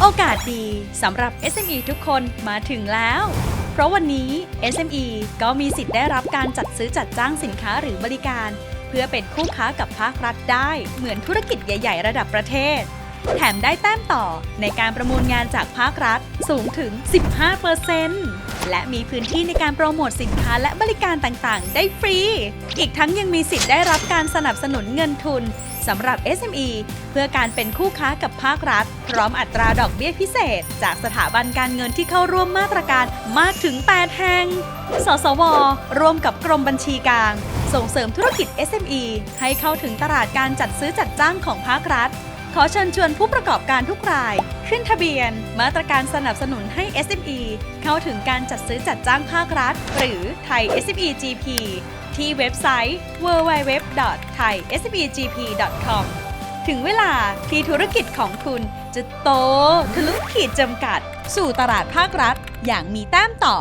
โอกาสดีสำหรับ SME ทุกคนมาถึงแล้ว เพราะวันนี้ SME ก็มีสิทธิ์ได้รับการจัดซื้อจัดจ้างสินค้าหรือบริการ เพื่อเป็นคู่ค้ากับภาครัฐได้ เหมือนธุรกิจใหญ่ ๆ ระดับประเทศ แถมได้แต้มต่อในการประมูลงานจากภาครัฐสูงถึง 15%และมีพื้นที่ในการโปรโมทสินค้าและบริการต่างๆ ได้ฟรี อีกทั้งยังมีสิทธิ์ได้รับการสนับสนุนเงินทุนสำหรับ SME เพื่อการเป็นคู่ค้ากับภาครัฐ พร้อมอัตราดอกเบี้ยพิเศษ จากสถาบันการเงินที่เข้าร่วมมาตรการมากถึง 8 แห่ง สสว ร่วมกับกรมบัญชีกลาง ส่งเสริมธุรกิจ SME ให้เข้าถึงตลาดการจัดซื้อจัดจ้างของภาครัฐ ขอเชิญชวนผู้ประกอบการทุกราย ขึ้นทะเบียน มาตรการสนับสนุนให้ SME เข้าถึงการจัดซื้อจัดจ้างภาครัฐ หรือไทย SME GP ที่เว็บไซต์ www.thaismegp.com ถึงเวลาที่ธุรกิจของคุณจะโตทะลุขีดจำกัด สู่ตลาดภาครัฐอย่างมีแต้มต่อ